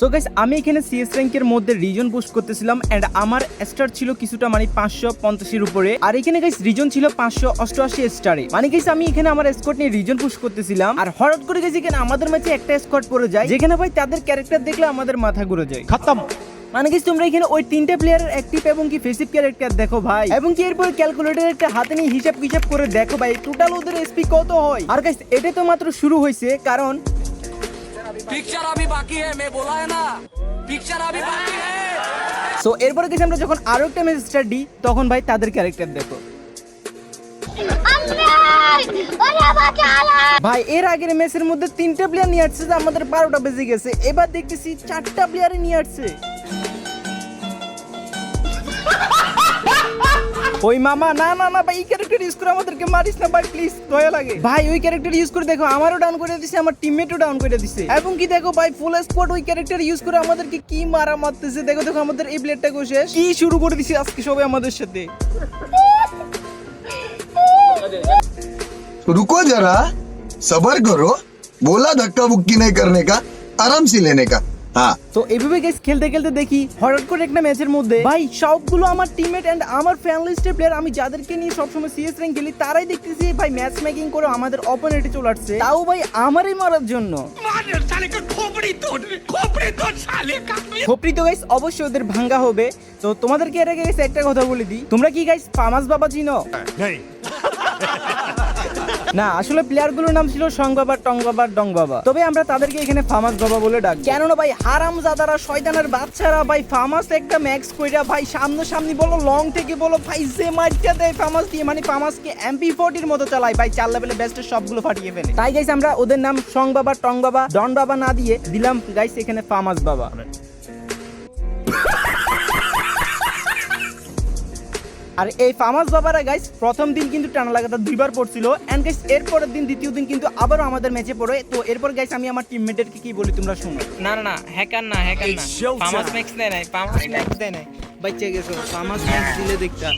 So guys আমি এখানে CS র্যাঙ্কের মধ্যে রিজন বুস্ট করতেছিলাম অ্যান্ড আমার স্টার ছিল কিছুটা মানে পাঁচশো পঞ্চাশের উপরে। আর এখানে গাইস রিজন ছিল পাঁচশো অষ্টআশি স্টারে মানে গাইস আমি এখানে আমার স্কোয়াড নিয়ে রিজন পুশ করতেছিলাম। আর হঠাৎ করে গেছি এখানে আমাদের ম্যাচে একটা স্কোয়াড পড়ে যায় যেখানে ভাই তাদের ক্যারেক্টার দেখলে আমাদের মাথা ঘুরে যায়। খতম। মানে কি তোমরা এখানে ওই তিনটে প্লেয়ারের অ্যাক্টিভ এবং কি ফেসিভ ক্যারেক্টার দেখো ভাই। এবং কি এরপর ক্যালকুলেটর একটা হাতে নিয়ে হিসাব হিসাব করে দেখো ভাই টোটাল ওদের এসপি কত হয়? আর গাইস এটা তো মাত্র শুরু হয়েছে কারণ পিকচার আমি বাকি হ্যাঁ মে বলা হ্যাঁ না পিকচার আমি বাকি হ্যাঁ সো এরপরে গেছি আমরা যখন আরও একটা মেসেজ স্টাডি তখন ভাই তাদের ক্যারেক্টার দেখো। ভাই, এর আগের ম্যাচের মধ্যে তিনটা প্লেয়ার নিয়ে আসছে, যে আমাদের বারোটা বেজে গেছে। এবার দেখতেছি চারটা প্লেয়ারই নিয়ে আসছে। ওই মামা না না না ভাই এই ক্যারেক্টার ইউজ করে আমাদেরকে মারিস না ভাই প্লিজ দয়া লাগে ভাই ওই ক্যারেক্টার ইউজ করে দেখো আমারও ডাউন করে দিছে আমার টিমমেটও ডাউন করে দিছে এবং কি দেখো ভাই ফুল স্পট ওই ক্যারেক্টার ইউজ করে আমাদেরকে কি মারা মারতেছে দেখো দেখো আমাদের এই প্লেটটা শেষ কি শুরু করে দিছে আজকে সবাই আমাদের সাথে रुको जरा सबर करो बोला धक्का बुक्की नहीं करने का आराम से लेने का হ্যাঁ তো এভাবে গেস খেলতে খেলতে দেখি হঠাৎ করে একটা ম্যাচের মধ্যে ভাই সবগুলো আমার টিমমেট অ্যান্ড আমার ফ্যান লিস্টের প্লেয়ার আমি যাদেরকে নিয়ে সবসময় সিএস র্যাঙ্ক খেলি তারাই দেখতেছি ভাই ম্যাচ মেকিং করে আমাদের অপোনেন্টে চলে আসছে। তাও ভাই আমারই মারার জন্য। খোপড়ি গাইস অবশ্যই ওদের ভাঙ্গা হবে। তো তোমাদেরকে এর আগে একটা কথা বলে দিই। তোমরা কি গাইস পামাস বাবা চিনো না, আসলে প্লেয়ারগুলোর নাম ছিল সং বাবা টং বাবা ডং বাবা তবে আমরা তাদেরকে এখানে ফামাস বাবা বলে ডাক। কেননা ভাই হারাম জাদারা শয়তানের বাচ্চারা ভাই ফামাস একটা ম্যাক্স কইরা ভাই সামনে সামনে বলো লং থেকে বলো, ভাই, যে মারটা দেয় ফামাস দিয়ে মানে ফামাসকে এমপি ফোর্টির মতো চালায়। ভাই, চার লেভেলে বেস্টের সবগুলো ফাটিয়ে ফেলে। তাই গাইস আমরা ওদের নাম সং বাবা টং বাবা ডন বাবা না দিয়ে দিলাম গাইস এখানে ফামাস বাবা। আর এই ফামাস বাবারা গাইস প্রথম দিন কিন্তু টানা লাগাতার দুইবার পড়ছিল। এন্ড গাইস এরপরের দিন দ্বিতীয় দিন কিন্তু আবারও আমাদের ম্যাচে পড়ে। তো এরপর গাইস আমি আমার টিমমেটদেরকে কি বলি তোমরা শুনো। না না না হ্যাকার না হ্যাকার না। ফামাস ম্যাক্স দেয় নাই ফামাস ম্যাক্স দেয় নাই। বাচ্চা গেছো ফামাস ম্যাক্স দিলে দেখতা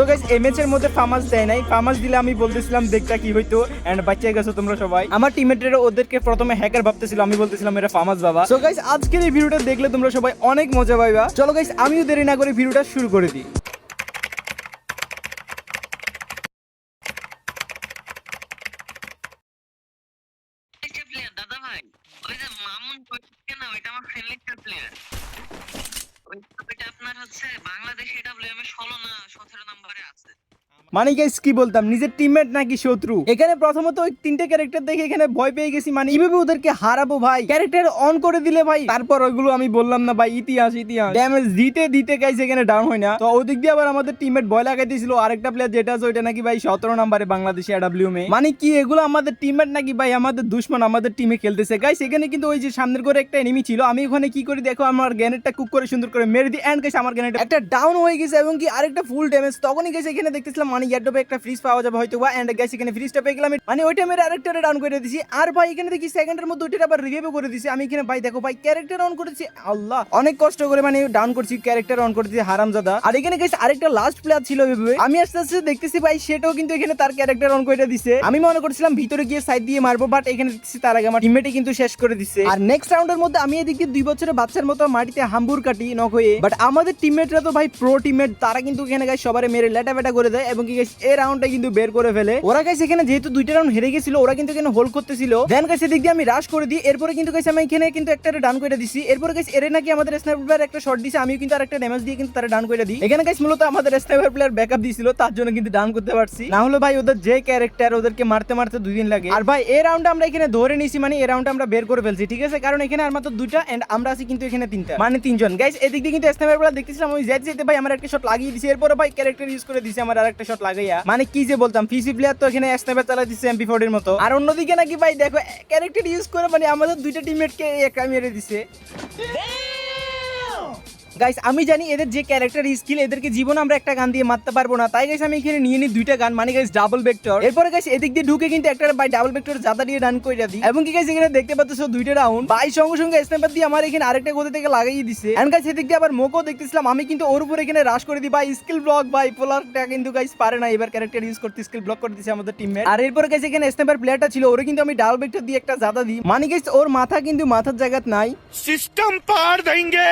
সো গাইস এই ম্যাচের মধ্যে ফামাস দেয় নাই। ফামাস দিলে আমি বলতেছিলাম দেখতা কি হইতো? এন্ড বাচ্চা গেছো তোমরা সবাই। আমার টিমমেটরা ওদেরকে প্রথমে হ্যাকার ভাবতেছিল, আমি বলতেছিলাম, এরা ফামাস বাবা। সো গাইস আজকের এই ভিডিওটা দেখলে তোমরা সবাই অনেক মজা পাইবা। চলো গাইস আমিও দেরি না করে ভিডিওটা শুরু করে দিই। দাদা ভাই ওই যে মামুন না আপনার হচ্ছে বাংলাদেশ এডব্লিউএম এ 16 না 17 নম্বরে আছে মানে গাইস, কি বলতাম? নিজের টিমমেট নাকি শত্রু? এখানে প্রথমত ওই তিনটে ক্যারেক্টার দেখে এখানে ভয় পেয়ে গেছি মানে কীভাবে ওদেরকে হারাবো ভাই? ক্যারেক্টার অন করে দিলে ভাই। তারপর ওইগুলো আমি বললাম না, ভাই, ইতিহাস ইতিহাস। ড্যামেজ দিতে দিতে গাইস এখানে ডাউন হয় না। তো ওদিক দিয়ে আবার আমাদের টিমমেট ভয় লাগাই দিয়েছিল আরেকটা প্লেয়ার যেটা আছে, ওইটা নাকি ভাই সতেরো নম্বরে বাংলাদেশে ডাব্লিউ মে মানে কি এগুলো আমাদের টিমমেট নাকি ভাই? আমাদের দুশ্মন, আমাদের টিমে খেলতেছে। গাইস এখানে কিন্তু ওই যে সামনের করে একটা এনিমি ছিল। আমি ওখানে কি করি, দেখো, আমার গ্যানেটটা কুক করে সুন্দর করে মেরে দিই। এন্ড গাইস আমার গ্যানেট একটা ডাউন হয়ে গেছে এবং কি আরেকটা ফুল ড্যামেজ তখনই গেছে এখানে দেখতেছিলাম মানে ইয়ারডোবে একটা ফ্রিজ পাওয়া যাবে হয়তো বা এন্ড গাইস এখানে ফ্রিজটা পেয়ে গেলাম। মানে ওইটা মেরে আরেকটা ডাউন করে দিছি। আর ভাই, এখানে দেখি সেকেন্ডের মধ্যে ওইটা আবার রিভিউ করে দিছি। আমি এখানে, ভাই, দেখো ভাই ক্যারেক্টার অন করেছি। আল্লাহ, অনেক কষ্ট করে মানে ডাউন করছি ক্যারেক্টার অন করে দিছি, হারামজাদা। আর এখানে গাইস আরেকটা লাস্ট প্লেয়ার ছিল ভেবে আমি আস্তে আস্তে দেখতেছি ভাই, সেটাও কিন্তু এখানে তার ক্যারেক্টার অন করে দিছে। আমি মনে করছিলাম ভিতরে গিয়ে সাইড দিয়ে মারবো বাট এখানে দেখতেছি তার আগে আমার টিমমেটই কিন্তু শেষ করে দিছে। আর নেক্সট রাউন্ডের মধ্যে আমি এদিকে দুই বছরের বাচ্চার মতো মাটিতে হাম্বুর কাটি, নক হয়ে। বাট আমাদের টিমমেটরা তো ভাই প্রো টিমমেট তারা কিন্তু এখানে গাইস সবারে মেরে লেটা বেটা করে দেয় এবং গাইস এই রাউন্ডটা কিন্তু বের করে ফেলে। ওরা এখানে যেহেতু দুইটা রাউন্ড হেরে গেছিল, ওরা কিন্তু এখানে হোল্ড করতেছিল। এদিক দিয়ে আমি রাশ করে দিই। এরপরে কিন্তু আমি এখানে কিন্তু একটা ডাউন করে দিছি। এরপরে এর নাকি আমাদের স্নাইপার একটা শট দিছে। কিন্তু ড্যামেজ দিয়ে কিন্তু তারা ডাউন করে দিই। এখানে মূলত আমাদের স্নাইপার প্লেয়ার ব্যাকআপ দিছিল, তার জন্য কিন্তু ডাউন করতে পারছি। না হলে ভাই ওদের যে ক্যারেক্টার ওদেরকে মারতে মারতে দুই দিন লাগে। আর ভাই, এই আমরা এখানে ধরে নিছি মানে এই রাউন্ডে আমরা বের করে ফেলছি, ঠিক আছে? কারণ এখানে আর মাত্র দুইটা এন্ড আমরা আছি কিন্তু এখানে তিনটা। মানে তিনজন। গাইস এদিক দিয়ে কিন্তু স্নাইপার প্লেয়ার দেখতেছিলাম, ওই জেট যেতে ভাই আমার একটা শট লাগিয়ে দিছি। এরপরে ভাই ক্যারেক্টার ইউজ করে দিছি, আমার আরেকটা শট লাগাইয়া। মানে কি যে বলতাম পিসি প্লেয়ার তো এখানে স্ন্যাপার চালা দিছে এমপি ফোর্টির মতো। আর অন্যদিকে নাকি ভাই দেখো ক্যারেক্টার ইউজ করে মানে আমাদের দুইটা টিমমেটকে মেরে দিছে। গাইস আমি জানি এদের যে ক্যারেক্টার স্কিল এদেরকে জীবন আমরা একটা গান দিয়ে মারতে পারব না। তাই গাইস আমি এখানে নিয়ে নিই দুইটা গান। মানে গাইস ডাবল ভেক্টর এরপরে গাইস এদিক দিয়ে ঢুকে কিন্তু একটা বাই ডাবল ভেক্টর জাদা দিয়ে রান করে দিই। এবং কি গাইস এখানে দেখতে পাচ্ছ দুইটা রাউন্ড বাই সঙ্গে সঙ্গে স্ন্যাপার দিয়ে আমার এখানে আরেকটা গতি থেকে লাগিয়ে দিছে। এন্ড গাইস এদিক দিয়ে আবার মোকো দেখতেছিলাম। আমি কিন্তু ওর উপর এখানে রাশ করে দিই। বা স্কিল ব্লক বা পোলারটা কিন্তু গাইস পারে না। এবার ক্যারেক্টার ইউজ করতে স্কিল ব্লক করে দিছে আমাদের টিমমেট আর এরপর গাইস এখানে স্ন্যাপার প্লেয়ারটা ছিল। ওরে কিন্তু আমি ডাবল ভেক্টর দিয়ে একটা জাদা দিই। মানে গাইস ওর মাথা কিন্তু মাথার জায়গাত নাই। সিস্টেম পার দেঙ্গে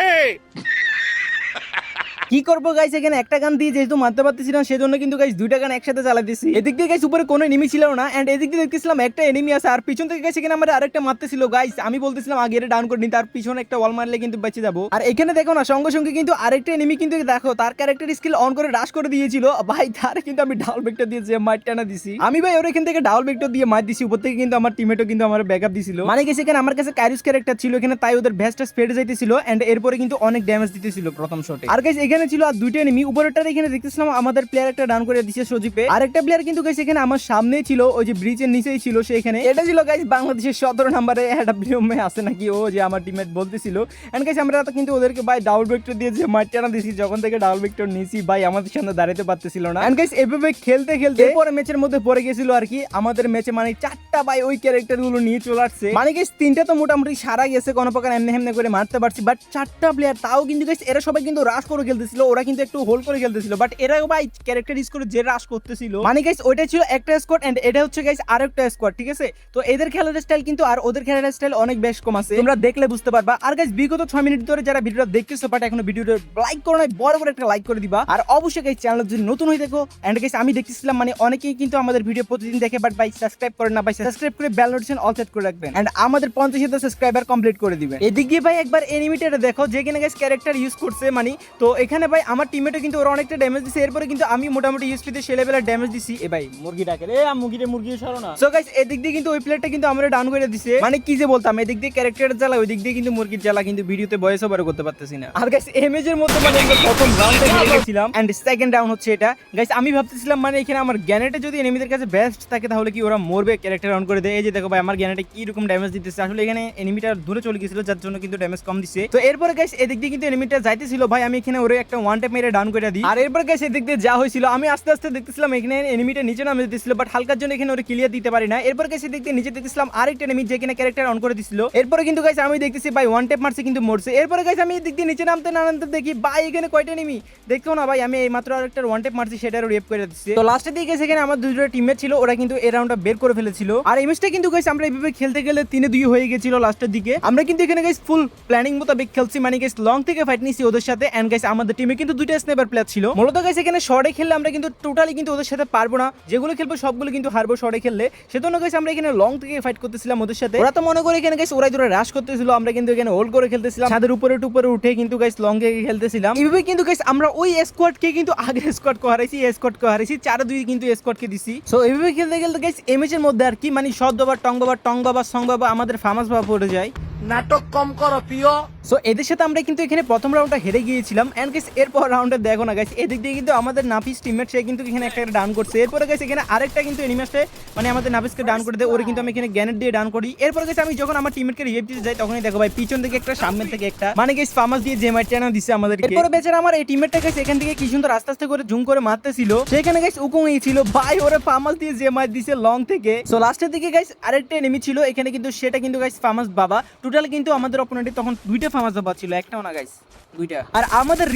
কি করব গাইস এখানে একটা গান দিয়ে যেহেতু মারতে পারতেছি না, সেজন্য কিন্তু গাইস দুইটা গান একসাথে চালাতেছি এদিক দিয়ে গাইস উপরে কোনো এনিমি ছিল না এন্ড এদিক দিয়ে দেখতেছিলাম একটা এনিমি আছে, আর পিছন থেকে গাইস এখানে আমার আরেকটা মারতেছিল গাইস আমি বলতেছিলাম, আগে ডাউন করে নি তার পিছনে একটা ওয়াল মারলে কিন্তু বেঁচে যাব। আর এখানে দেখো না, সঙ্গে সঙ্গে কিন্তু আরেকটা এনিমি কিন্তু দেখো, তার ক্যারেক্টার স্কিল অন করে রাশ করে দিয়েছিল। ভাই, তার কিন্তু আমি ডাউল ভেক্টর দিয়ে যে মার টানা দিছি। আমি, ভাই, ওর এখান থেকে ডাউল ভেক্টর দিয়ে মার দিছি, উপর থেকে কিন্তু আমার টিমেটও কিন্তু আমার ব্যাকআপ দিছিল। মানে গেছে এখানে আমার কাছে ক্যারিস ক্যারেক্টার ছিল, এখানে তাই ওদের ভ্যাসটা ফেটে যাইতেছিল এন্ড এরপরে কিন্তু অনেক ড্যামেজ দিতেছিল প্রথম শটে আর গাইস এখানে ছিল আর দুইটা এনিমি উপরেরটার এখানে দেখতেছিলাম, আমাদের প্লেয়ার একটা ডাউন করে দিছে সজীপে আরেকটা প্লেয়ার কিন্তু গাইস এখানে আমার সামনেই ছিল, ওই যে ব্রিজের নিচেই ছিল সে এখানে। এটা ছিল গাইস বাংলাদেশের সতেরো নম্বরে একটা ব্রিয়মে আছে নাকি, ও যে আমার টিমমেট বলতেছিল। এন্ড গাইস আমরা কিন্তু ওদেরকে ভাই ডাউল ভেক্টর দিয়ে যে মারটানা দিছি যখন থেকে ডাউল ভেক্টর নিছি ভাই আমাদের সামনে দাঁড়াতে পারতেছিল না। এন্ড গাইস এভাবে খেলতে খেলতে পরে ম্যাচের মধ্যে পড়ে গেছিল আর কি, আমাদের ম্যাচে মানে চারটা ভাই ওই ক্যারেক্টারগুলো নিয়ে চলে আসছে। মানে গাইস তিনটা তো মোটামুটি সারা গেছে, কোনো প্রকার এমনি হেমনে করে মারতে পারছি বাট চারটা প্লেয়ার তাও কিন্তু গাইস এরা সবাই কিন্তু রাশ করে খেলতেছিল, ওরা কিন্তু একটু হোল্ড করে খেলতেছিল বাট এরা ভাই ক্যারেক্টার ইউজ করে যে রাশ করতেছিল মানে গাইস ওইটা ছিল একটা স্কোয়াড এন্ড এটা হচ্ছে গাইস আরেকটা স্কোয়াড ঠিক আছে? তো এদের খেলার স্টাইল কিন্তু আর ওদের খেলার স্টাইল অনেক বেশ কম আছে। তোমরা দেখলে বুঝতে পারবা। আর গাইস বিগত ছয় মিনিট ধরে যারা ভিডিওটা দেখতেছো বাট এখনও ভিডিওটা লাইক করো নাই, বড় করে একটা লাইক করে দিবা। আর অবশ্যই গাইস চ্যানেল যদি নতুন হয়ে থাকো এন্ড গাইস আমি দেখতেছিলাম মানে অনেকেই কিন্তু আমাদের ভিডিও প্রতিদিন দেখে বাট ভাই সাবস্ক্রাইব করেন না, ভাই সাবস্ক্রাইব করে বেল নোটিফিকেশন অল সেট করে রাখবেন। এন্ড আমাদের 50 হাজার সাবস্ক্রাইবার কমপ্লিট করে দিবেন। এদিক দিয়ে ভাই একবার এনিমিটারে দেখো যেখানে গাইস ক্যারেক্টার ইউজ করছে মানে তো এখানে ভাই আমার টিমমেটও কিন্তু ওরা অনেকটা ড্যামেজ দিছে। এরপরে কিন্তু আমি মোটামুটি ইউএসপি তে সে লেভেলের ড্যামেজ দিছি। এ ভাই, মুরগি ডাকে রে মুরগিরে মুরগি সরো না। সো গাইস এদিক দিয়ে কিন্তু ওই প্লেয়ারটা কিন্তু আমরা ডাউন করে দিছে। মানে কি যে বলতাম, এদিক দিয়ে ক্যারেক্টার জ্বালা ওই দিক দিয়ে কিন্তু মুরগির জ্বালা কিন্তু ভিডিওতে ভয়েস ওভার করতে পারতেছি না। আর গাইস এমএজ এর মধ্যে মানে প্রথম রাউন্ডে হেরে গেছিলাম। এন্ড সেকেন্ড রাউন্ড হচ্ছে এটা। গাইস আমি ভাবতেছিলাম মানে এখানে আমার গ্যানেটে যদি এনিমিদের কাছে বেস্ট থাকে, তাহলে কি ওরা মরবে ক্যারেক্টার অন করে দেয়। এই যে দেখো ভাই, আমার গ্যানেটে কি রকম ড্যামেজ দিতেছে। আসলে এখানে এনিমিটা দূরে চলে গেছিল, যার জন্য কিন্তু ড্যামেজ কম দিছে। তো এরপরে গাইস এদিক দিয়ে কিন্তু এনিমিটা যাইতেছিল। ভাই, আমি এখানে ওরে একটা ওয়ান ট্যাপ মেরে ডাউন করে দিই। আর এরপর গাইস এদিক দিয়ে যা হয়েছিল, আমি আস্তে আস্তে দেখতেছিলাম এখানে এনিমিটা নিচে নামে দিতেছিল বাট হালকার জন্য এখানে ওরে ক্লিয়ার দিতে পারি না এরপর গাইস এদিক দিয়ে নিচে দেখতেছিলাম আরেকটা এনিমি যে যেখানে ক্যারেক্টার অন করে দিছিল। এরপরে কিন্তু গাইস আমি দেখতেছি ভাই ওয়ান ট্যাপ মারছে কিন্তু মরছে। এরপরে গাইস আমি এদিক দিয়ে নিচে নামতে না নামতে দেখি, ভাই, এখানে কয়টা এনিমি দেখছ না ভাই, আমি এই মাত্র আরেকটা ওয়ান ট্যাপ মারছি সেটার রেপ করে দিচ্ছে। তো লাস্টের দিকে এখানে আমার দুটো টিমমেট ছিল, ওরা কিন্তু এই রাউন্ডটা বের করে ফেলেছিল। আর এই ম্যাচটা কিন্তু গাইস আমরা এইভাবে খেলতে গেলে তিনে দুই হয়ে গেছিল লাস্টের দিকে। আমরা কিন্তু এখানে গাইস ফুল প্ল্যানিং মোতাবেক খেলছি। মানে গাইস লং থেকে ফাইট নিছি ওদের সাথে। এন্ড গাইস আমাদের টিমে কিন্তু দুইটা স্নাইপার প্লেয়ার ছিল। মূলত গাইস এখানে শর্টে খেললে আমরা কিন্তু টোটালি কিন্তু ওদের সাথে পারব না। যেগুলো খেলব সবগুলো কিন্তু হারবো শর্টে খেললে। সেজন্য গাইস আমরা এখানে লং থেকে ফাইট করতেছিলাম ওদের সাথে। ওরা তো মনে করে এখানে গাইস ওরাই ধরে রাশ করতেছিল। আমরা কিন্তু এখানে হোল্ড করে খেলতেছিলাম। ছাদের উপরে টুপরে উঠে কিন্তু গাইস লং থেকে খেলতেছিলাম। এইভাবে কিন্তু গাইস আমরা ওই স্কোয়াডকে কিন্তু আগে স্কোয়াড কো হারাইছি স্কোয়াড কো হারাইছি। চার দুই কিন্তু স্কোয়াডকে দিছি। সো এইভাবে খেলতে খেলতে গাইস এমএচের মধ্যে আর কি মানে সদ বাবা টং বাবা টং বাবা সং বাবা আমাদের ফামাস বাবা পড়ে যায়। নাটক কম করো, প্রিয়। সো এদের সাথে আমরা কিন্তু এখানে প্রথম রাউন্ডটা হেরে গিয়েছিলাম। এন্ড গাইস এরপর রাউন্ডে দেখো না গাইস এদিক দিয়ে কিন্তু আমাদের নাফিস টিমমেট সে কিন্তু এখানে একটা ডান করছে। এরপরে গাইস এখানে আরেকটা কিন্তু এনিমেসে মানে আমাদের নাফিসকে ডান করে দেয়। ওরে কিন্তু আমি এখানে গ্যানেট দিয়ে ডান করি। এরপর গেছে আমি যখন আমার টিমমেটকে রিভাইভ দিতে যাই, তখনই দেখো ভাই, পিছন থেকে একটা সামনে থেকে একটা মানে গেছে ফামাস দিয়ে যে মাইটানা দিছে আমাদের এরপরে বেচারা আমার এই টিমমেটটা গেছে এখান থেকে কি সুন্দর আস্তে আস্তে করে জুম করে মারতেছিল। সেখানে গাইস উকুং ছিল। ভাই, ওরে ফামাস দিয়ে যে মার দিছে লং থেকে। সো লাস্টের দিকে গাইস আরেকটা এনিমি ছিল। এখানে কিন্তু সেটা কিন্তু গাইস ফামাস বাবা। টোটাল কিন্তু আমাদের অপোনেন্টে তখন দুইটা ফামাস বাবা ছিল একটাও না গাইস দুইটা। আর আমাদের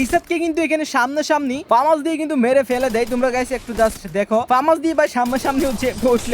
কিন্তু এখানে সামনাসামনি দিয়ে কিন্তু মেরে ফেলে দেয়। তোমরা গাইস একটু জাস্ট দেখো। দিয়ে ভাই সামনাসামনি হচ্ছে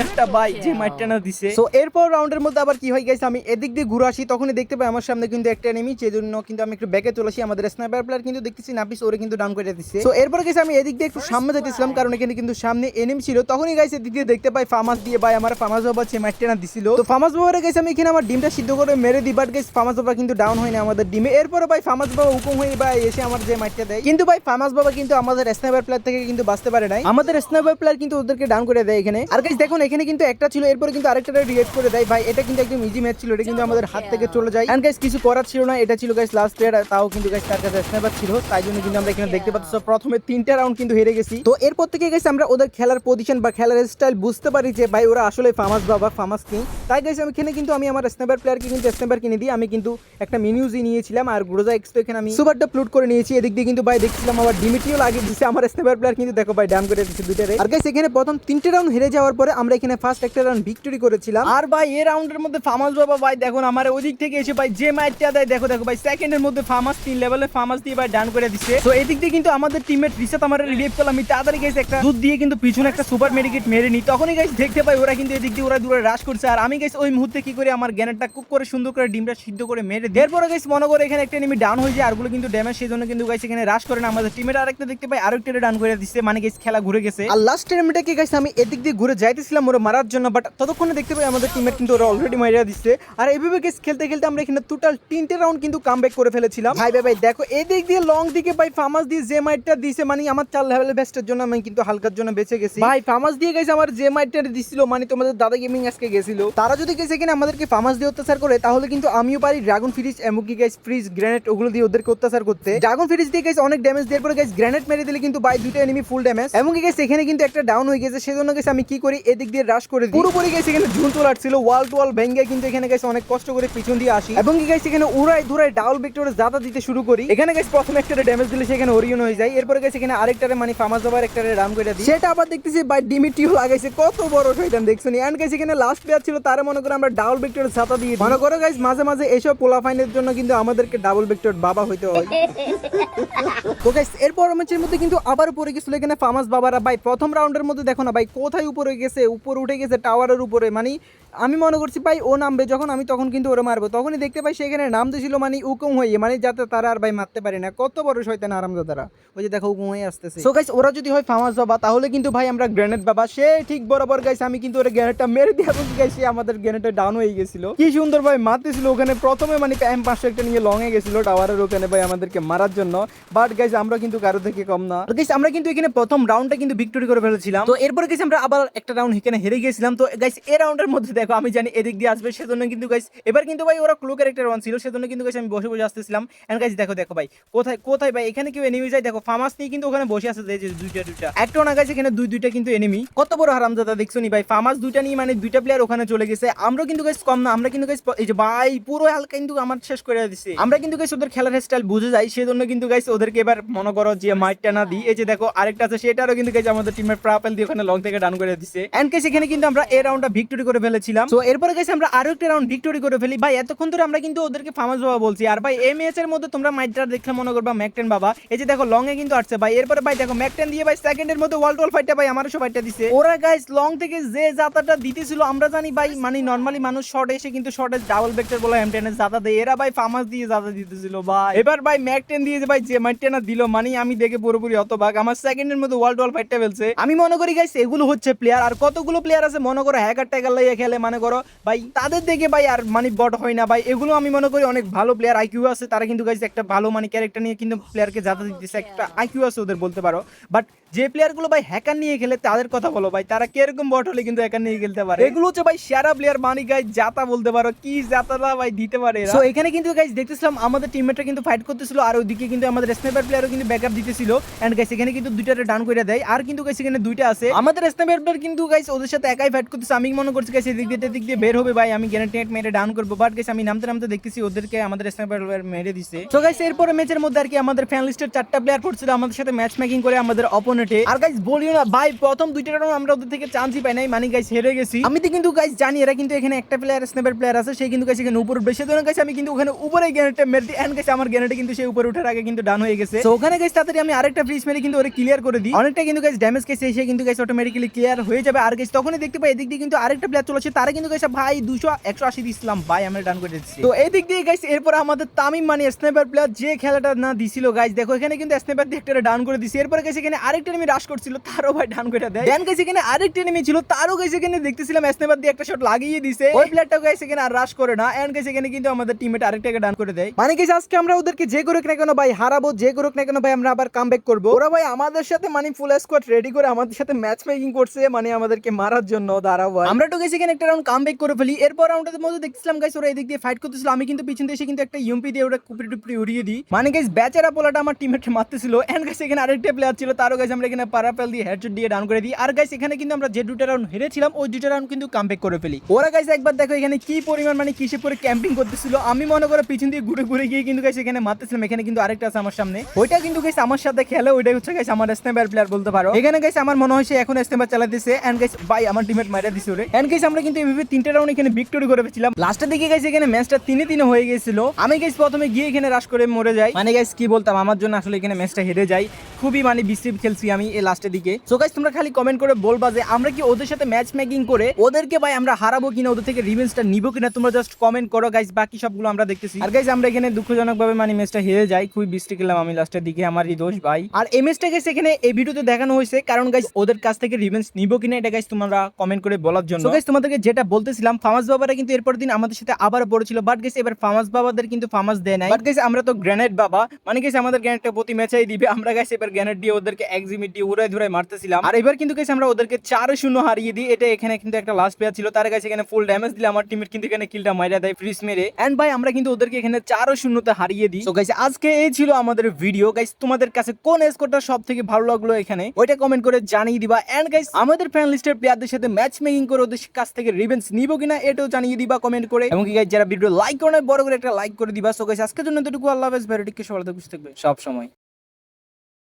একটা ভাই যে মাইটানা দিছে। সো এরপর রাউন্ডের মধ্যে আবার কি হয় গাইস আমি এদিক দিয়ে ঘুরে আসি তখনই দেখতে পাই আমার সামনে কিন্তু একটা এনিমি যে জন্য কিন্তু আমি একটু ব্যাকে চলে আসি। আমাদের স্নাইপার প্লেয়ার কিন্তু দেখতেছি নাপিস ওরে কিন্তু ডাউন করে দিচ্ছে সো এরপর গেছে আমি এদিক দিয়ে একটু সামনে যেতেছিলাম কারণ এখানে কিন্তু সামনে এনিমি ছিল। তখনই গাইস এদিক দিয়ে দেখতে পাই ফামাস দিয়ে ভাই আমার ফামাস বাবা যে মাইটানা দিছিল। তো ফামাস বাবারে গেছে আমি এখানে আমার ডিমটা সিদ্ধ করে মেরে দিই বাট গাইস ফামাস বাবা কিন্তু ডাউন হয় না আমাদের ডিমে এরপরে ভাই ফামাস বাবা হুকুম হয়ে ভাই এসে আমার যে মাইটটা দেয়। কিন্তু ভাই, ফামাস বাবা কিন্তু আমাদের স্নাইপার প্লেয়ার থেকে কিন্তু বাঁচতে পারে নাই। আমাদের স্নাইপার প্লেয়ার কিন্তু ওদেরকে ডাউন করে দেয় এখানে। আর গাইস দেখুন, এখানে কিন্তু একটা ছিল, এরপরে কিন্তু আরেকটা রিয়েক্ট করে দেয়। ভাই, এটা কিন্তু একদম ইজি ম্যাচ ছিল, এটা কিন্তু আমাদের হাত থেকে চলে যায়। এন্ড গাইস কিছু করার ছিল না, এটা ছিল গাইস লাস্ট প্লেয়ার তাও কিন্তু গাইস তার কাছে স্নাইপার ছিল। তাই জন্য কিন্তু আমরা এখানে দেখতে পাচ্ছি প্রথমে তিনটা রাউন্ড কিন্তু হেরে গেছি। তো এরপর থেকে গাইস আমরা ওদের খেলার পজিশন বা খেলার স্টাইল বুঝতে পারি যে, ভাই, ওরা আসলে ফামাস বাবা, ফামাস কিং তাই গাইস আমি এখানে কিন্তু, আমি আমার স্নাইপার প্লেয়ারকে কিন্তু, স্নাইপার কিনে দিই। আমি কিন্তু একটা মিনিউজি নিয়েছিলাম, আর গ্রোজা এক্স তো এখানে আমি সুপারটা ফ্লুট করে নিয়েছি, এদিক দিয়ে কিন্তু ভাই দেখছিলাম আবার ডিমিটিও লাগিয়ে দিচ্ছে আমার স্নেপার প্লেয়ার কিন্তু দেখো ভাই ডাউন করে দিচ্ছে দুইটারে। আর গাইস এখানে প্রথম তিনটে রাউন্ড হেরে যাওয়ার পরে আমরা এখানে ফার্স্ট একটা রাউন্ড ভিক্টরি করেছিলাম। আর ভাই এই রাউন্ডের মধ্যে ফামাস বাবা ভাই, দেখুন আমার ওদিক থেকে এসে ভাই যে মাইটটা দেয়, দেখো দেখো ভাই সেকেন্ডের মধ্যে ফামাস তিন লেভেলে ফামাস দিয়ে ভাই ডাউন করে দিচ্ছে তো এদিক দিয়ে কিন্তু আমাদের টিমমেট রিসাত আমার রিলিভ করলাম আমি তাড়াতাড়ি গেছে একটা দুধ দিয়ে কিন্তু পিছনে একটা সুপার মেডিকেট মেরে নি তখনই গাইস দেখতে পাই ওরা কিন্তু এদিক দিয়ে ওরা দূরে রাশ করছে। আর আমি গাইস ওই মুহূর্তে কি করে, আমার গ্যানেটটা কুক করে সুন্দর করে ডিমটা সিদ্ধ করে মেরে দিই। এরপরে গাইস মনে করে এখানে একটা এনিমি ডাউন হয়ে যায় আরগুলো কিন্তু ড্যামেজ সেই জন্য কিন্তু গাইস এখানে রাশ করে না। আমাদের টিমের আরেকটা দেখতে পাই আরেকটা ডাউন করে দিচ্ছে মানে গাইস খেলা ঘুরে গেছে। আর লাস্ট টাইমটা কি গাইস আমি এদিক দিয়ে ঘুরে যাইতেছিলাম ওরা মারার জন্য বাট ততক্ষণে দেখতে পাই আমাদের টিমের কিন্তু ওরা অলরেডি মারিয়া দিচ্ছে আর এইভাবে গাইস খেলতে খেলতে আমরা এখানে টোটাল তিনটে রাউন্ড কিন্তু কামব্যাক করে ফেলেছিলাম। ভাই ভাই ভাই দেখো এদিক দিয়ে লং দিকে ভাই ফামাস দিয়ে যে মাইটটা দিছে মানে আমার চার লেভেলের বেস্টের জন্য আমি কিন্তু হালকার জন্য বেঁচে গেছি। ভাই ফামাস দিয়ে গেছে আমার যে মাইটটা দিছিল মানে তোমাদের দাদা গেমিং আজকে গেছিল। তারা যদি গেছে কিনা আমাদেরকে ফামাস দিয়ে অত্যাচার করে তাহলে কিন্তু আমিও পারি ড্রাগন ফ্রিজ এমনকি গাইস ফ্রিজ গ্রেনেড ওগুলো দিয়ে ওদেরকে অত্যাচার করতে। ড্রাগন ফ্রিজ দিয়ে গাইস অনেক ড্যামেজ দেওয়ার পরে গাইস গ্রেনেড মেরে দিলে কিন্তু বাই দুটো এনিমি ফুল ড্যামেজ এমনকি গাইস এখানে কিন্তু একটা ডাউন হয়ে গেছে, সেজন্য গাইস আমি কি করি, এদিক দিয়ে রাশ করে দিই। পুরোপুরি গাইস এখানে ঝুন তোলার ছিল ওয়াল টু ওয়াল ভেঙে কিন্তু এখানে গাইস অনেক কষ্ট করে পিছন দিয়ে আসি। এবং গাইস এখানে উড়াই ধুরাই ডাউল ভিক্টরে জাদা দিতে শুরু করি। এখানে গেছে প্রথম একটা ড্যামেজ দিলে সেখানে ওরিয়ন হয়ে যায়। এরপরে গেছে এখানে আরেকটারে মানে ফামাস ওভার একটারে রাম করে দিই। সেটা আবার দেখতেছি বাই ডিমিটিও লাগাইছে, কত বড় শয়তান, দেখছ নি? এন্ড গাইস এখানে লাস্ট প্লেয়ার ছিল, তারে মনে করে আমরা ডাউল ভিক্টরে ছাতা দিয়ে। মনে করো গাইস মাঝে মাঝে এইসব পোলাফাইনের জন্য কিন্তু আমাদেরকে ডাবল ভিক্টর বাবা হইতে হয় তো গাইস এরপর ম্যাচের মধ্যে কিন্তু আবার উপরে গেছিল এখানে ফামাস বাবারা। ভাই, প্রথম রাউন্ডের মধ্যে দেখো না, ভাই, কোথায় উপরে গেছে? উপরে উঠে গেছে টাওয়ারের উপরে। মানে আমি মনে করছি ভাই ও নামবে যখন আমি তখন কিন্তু ওরা মারবো। তখনই দেখতে পাই সেখানে নামতে ছিল মানে উকুম হয়ে মানে যাতে তারা আর ভাই মারতে পারে না। কত বড় শয়তান আরামদাদারা ওই যে দেখো উকুম হয়ে আসতেছে। সো গাইস ওরা যদি হয় ফামাস বাবা তাহলে কিন্তু ভাই আমরা গ্রেনেড বাবা সে ঠিক বরাবর গাইস আমি কিন্তু ওরা গ্রেনেডটা মেরে দিয়ে এবং গাইস সে আমাদের গ্রেনেডটা ডাউন হয়ে গেছিল। কি সুন্দর ভাই মারতেছিল ওখানে। প্রথমে মানে এম পাঁচশো একটা নিয়ে লং এ গেছিল টাওয়ারের ওখানে ভাই আমাদেরকে মারার জন্য। বাট গাইস আমরা কিন্তু কারও থেকে কম না। গাইস আমরা কিন্তু এখানে প্রথম রাউন্ডটা কিন্তু ভিক্টোরি করে ফেলেছিলাম। তো এরপর গেছি আমরা আবার একটা রাউন্ড এখানে হেরে গেছিলাম তো গাইস এই রাউন্ডের মধ্যে দেখো, আমি জানি এদিক দিয়ে আসবে, সেজন্য কিন্তু গাইস এবার কিন্তু ভাই ওরা ক্লু ক্যারেক্টার ওয়ান ছিল, সেজন্য কিন্তু গাইস আমি বসে বসে আসতেছিলাম। এন্ড গাইস দেখো দেখো ভাই, কোথায় কোথায় ভাই, এখানে কেউ এনিমি যায়? দেখো, ফামাস নিয়ে কিন্তু ওখানে বসে আছে যে দুইটা দুইটা। একটা না গাইস এখানে দুই, দুইটা কিন্তু এনিমি কত বড় হারামজাদা, দেখছ নি ভাই? ফামাস দুইটা নিয়ে মানে দুইটা প্লেয়ার ওখানে চলে গেছে। আমরা কিন্তু গাইস কম না, আমরা কিন্তু গাইস এই যে ভাই, পুরো হালকা কিন্তু আমার শেষ করে দিছে। আমরা কিন্তু গাইস ওদের খেলার স্টাইল বুঝে যাই, সেজন্য কিন্তু গাইস ওদেরকে এবার মনে করো যে মাইটটা না দিই। এই যে দেখো, আরেকটা আছে, সেটারও কিন্তু গাইস আমাদের টিমের প্রাপেল দিয়ে ওখানে লং থেকে ডান করে দিছে। এন্ড গাইস এখানে কিন্তু আমরা এই রাউন্ডটা ভিক্টরি করে ফেলেছিলাম তো এরপরে গাইস আমরা আরও একটা রাউন্ড ভিক্টোরি করে ফেলি। ভাই, এতক্ষণ ধরে আমরা কিন্তু ওদেরকে ফামাস বাবা বলছি। আর ভাই এই ম্যাচের মধ্যে তোমরা মাইটটা দেখলে মনে করবা ম্যাকটেন বাবা। এই যে দেখো লং এ কিন্তু আসছে ভাই। এরপরে ভাই, দেখো ম্যাকটেন দিয়ে ভাই সেকেন্ডের মধ্যে ওয়াল টল ফাইটটা ভাই, আমারও সব ফাইটটা দিছে। ওরা গাইস লং থেকে যে জাতাটা দিতেছিল, আমরা জানি ভাই মানে নরমালি মানুষ শর্ট এসে কিন্তু শর্টে ডাবল ভেক্টর বলে এম জাতা দেয়। এরা ভাই ফামাস দিয়ে জাতা দিতেছিল ভাই। এবার ভাই ম্যাকটেন দিয়ে ভাই, যে মাইটেনা দিল মানে আমি দেখে পুরোপুরি অতবাক আমার সেকেন্ডের মধ্যে ওয়াল টল ফাইটটা ফেলছে। আমি মনে করি গাইস এগুলো হচ্ছে প্লেয়ার আর কতগুলো প্লেয়ার আছে, মনে করো হ্যাকার ট্যাকার লাইয়া খেলে। মনে করো, ভাই, তাদের দেখে ভাই আর মানে বট হয় না। ভাই, এগুলো আমি মনে করি অনেক ভালো প্লেয়ার আইকিউ আছে। তারা কিন্তু গাইছে একটা ভালো মানে ক্যারেক্টার নিয়ে কিন্তু প্লেয়ারকে জাতা দিতেছে, একটা আইকিউ আছে ওদের বলতে পারো। বাট যে প্লেয়ারগুলো ভাই হ্যাকার নিয়ে খেলে তাদের কথা বলো ভাই তারা কীরকম বট হলে কিন্তু হ্যাকার নিয়ে খেলতে পারে? এগুলো হচ্ছে ভাই সেরা প্লেয়ার মানি গাইস জাতা বলতে পারো কি জাতাটা ভাই দিতে পারে সো এখানে কিন্তু গাইস দেখতেছিলাম আমাদের টিমমেটরা কিন্তু ফাইট করতেছিল আর ওইদিকে কিন্তু আমাদের স্নাইপার প্লেয়ারও কিন্তু ব্যাকআপ দিতেছিল। এন্ড গাইস এখানে কিন্তু দুইটারে ডাউন করে দেয়। আর কিন্তু গাইস এখানে দুইটা আছে। আমাদের স্নাইপার প্লেয়ার কিন্তু গাইস ওদের সাথে একাই ফাইট করতেছে। আমি মনে করছি গাইস এদিক দিয়ে এদিক দিয়ে বের হবে ভাই। আমি গ্যারান্টেড মেরে ডাউন করব। বাট গাইস আমি নামতে নামতে দেখতেছি ওদেরকে আমাদের স্নাইপার প্লেয়ার মেরে দিছে। তো গাইস এরপরে ম্যাচের মধ্যে আর কি আমাদের ফ্যান লিস্টের চারটা প্লেয়ার পড়ছিল। আমাদের সাথে ম্যাচ মেকিং করে আমাদের অপোনেন্টে আর গাইস বলিও না, ভাই, প্রথম দুইটা রাউন্ড আমরা ওদের থেকে চান্সই পাই নাই। মানে গাইস হেরে গেছি। আমি তো কিন্তু গাইস জানি এরা কিন্তু এখানে একটা প্লেয়ার স্নাইপার প্লেয়ার আছে সেই কিন্তু গাইস এখানে উপরে বেশি ধরে গাইস আমি কিন্তু ওখানে উপরে গ্যানেটটা মেরে দিই এন্ড গাইস আমার গ্যানেটে কিন্তু সেই উপরে ওঠার আগে কিন্তু ডান হয়ে গেছে। তো ওখানে গাইস তাড়াতাড়ি আমি আরেকটা ফ্রিজ মেরে কিন্তু ওরে ক্লিয়ার করে দিই। অনেকটা কিন্তু গাইস ড্যামেজ কেসে এসে কিন্তু গাইস অটোমেটিক্যালি ক্লিয়ার হয়ে যাবে। আর গাইস তখনই দেখতে পাই, এদিক দিয়ে কিন্তু আরেকটা প্লেয়ার চলেছে তারা কিন্তু গাইস ভাই, দুশো একশো আশি ভাই, আমরা ডান করে দিচ্ছি। তো এই দিক দিয়ে গাইস এরপর আমাদের তামিম মানে স্নাইপার প্লেয়ার যে খেলাটা না দিছিল গাইস দেখো, এখানে কিন্তু স্নাইপার দিয়ে একটা ডাউন করে দিছি। এরপরে গাইস এখানে আরেকটা এনিমি রাশ করছিল তারও ভাই করে দেয়। গাইস এখানে আরেকটা এনিমি ছিল তারও গাইস এখানে দেখতেছিলাম স্নাইপার দিয়ে একটা শট লাগিয়ে দিছে। ওই প্লেয়ারটাও গাইস এখানে আর রাশ করে না। এন্ড গাইস এখানে কিন্তু আমাদের টিমমেট আরেকটাকে ডাউন করে দেয়। মানে গাইস আজকে আমরা ওদেরকে যে করুক না কেন ভাই হারাবো যে করুক না কেন ভাই আমরা আবার কামব্যাক করব। ওরা ভাই আমাদের সাথে মানে ফুল স্কোয়াড রেডি করে আমাদের সাথে ম্যাচ মেকিং করছে মানে আমাদেরকে মারার জন্য। দাঁড়াবো আমরা তো গেছি এখানে একটা রাউন্ড কামব্যাক করে ফেলি। এরপর রাউন্ডের মধ্যে দেখছিলাম গাইস ওরা এদিক দিয়ে ফাইট করতেছিল। আমি কিন্তু পিছন দিয়ে এসে কিন্তু একটা ইউএমপি দিয়ে ওটা কুপড়ি টুপড়ি উড়িয়ে দিই। মানে গাইস ব্যাচেরা পোলাটা আমার টিমমেট মারতেছিল। এন্ড গাইস এখানে আরেকটা প্লেয়ার ছিল তারও গাইস আমরা এখানে পারাপেল দিয়ে হেডশট দিয়ে ডাউন করে দিই। আর গাইস এখানে কিন্তু আমরা যে দুটো রাউন্ড হেরেছিলাম, ওই দুটো রাউন্ড কিন্তু কামব্যাক করে ফেলি। ওরা গাইস একবার দেখো এখানে কি পরিমাণ মানে কিসে পরে ক্যাম্পিং করতেছিল। আমি মনে করে পিছন দিয়ে ঘুরে ঘুরে গিয়ে কিন্তু গাইস এখানে মারতেছিলাম। এখানে কিন্তু আরেকটা আছে আমার সামনে। ওইটা কিন্তু গাইস আমার সাথে খেলে, ওইটাই হচ্ছে গাইস আমার স্নাইপার প্লেয়ার বলতে পারো। এখানে গাইস আমার মনে হয় সে এখন স্নাইপার চালাতেছে এন্ড গাইস ভাই, আমার টিমমেট মাইরা দিছে ওরে। এন্ড গাইস আমরা কিন্তু এইভাবে তিনটা রাউন্ড এখানে ভিক্টরি করে ফেছিলাম লাস্টের দিকে গাইস এখানে ম্যাচটা তিনে তিনে হয়ে গেছিল আমি গাইস প্রথমে গিয়ে এখানে রাশ করে মরে যাই। মানে গাইস কি বলতাম? আমার জন্য আসলে এখানে ম্যাচটা হেরে যাই খুবই মানে বিশ্রী খেলছি। আমি এই লাস্টের দিকে। সো গাইস তোমরা খালি কমেন্ট করে বলবা যে আমরা কি ওদের সাথে ম্যাচ মেকিং করে ওদেরকে ভাই আমরা হারাবো কিনা, ওদের থেকে রিভেঞ্জটা নিবো কিনা, তোমরা জাস্ট কমেন্ট করো গাইস বাকি সবগুলো আমরা দেখতেছি। আর গাইস আমরা এখানে দুঃখজনক ভাবে মানে ম্যাচটা হেরে যাই, খুবই বৃষ্টি খেলাম আমি লাস্টের দিকে আমারই দোষ ভাই। আর এই ম্যাচটা গাইস এখানে এই ভিডিওতে দেখানো হয়েছে, কারণ গাইস ওদের কাছ থেকে রিভেঞ্জ নিবো কিনা, এটা গাইস তোমরা কমেন্ট করে বলার জন্য। গাইস তোমাদেরকে যেটা বলতেছিলাম, ফামাস বাবারা কিন্তু এরপর দিন আমাদের সাথে আবার পড়েছিল বাট গাইস এবার ফামাস বাবাদের কিন্তু ফামাস দেয় নাই। বাট গাইস আমরা তো গ্রেনেড বাবা মানে গাইস আমাদের গ্রেনেডটা প্রতি ম্যাচেই দিবে, আমরা গাইস এবার গ্রেনেড দিয়ে ওদেরকে এক্সিমিট দিয়ে উড়াই ধুরাই মারতেছিলাম। আর এবার কিন্তু গাইস আমরা ওদেরকে চার শূন্য হারিয়ে দিই। এটা এখানে কিন্তু একটা লাস্ট প্লেয়ার ছিল। তার কাছে এখানে ফুল ড্যামেজ দিলে আমার টিমের কিন্তু এখানে কিলটা মাইরা দেয় ফ্রিজ মেরে। এন্ড ভাই আমরা কিন্তু ওদেরকে এখানে চার শূন্যতে হারিয়ে দিই। তো গাইস আজকে এই ছিল আমাদের ভিডিও গাইস তোমাদের কাছে কোন স্কোরটা সব থেকে ভালো লাগল এখানে ওইটা কমেন্ট করে জানিয়ে দিবা। এন্ড গাইস আমাদের ফ্যান লিস্টের প্লেয়ারদের সাথে ম্যাচ মেকিং করে ওদের কাছ থেকে রিভেন্স নিবো কিনা এটাও জানিয়ে দিবা কমেন্ট করে। এবং কি গাইস যারা ভিডিও লাইক করে নাই, বড় করে একটা লাইক করে দিবা। সো গাইস আজকের জন্য এতটুকু। আল্লাহ হাফেজ। ভেরিটিকে সবাই বুঝতে থাকবে। সব সময়।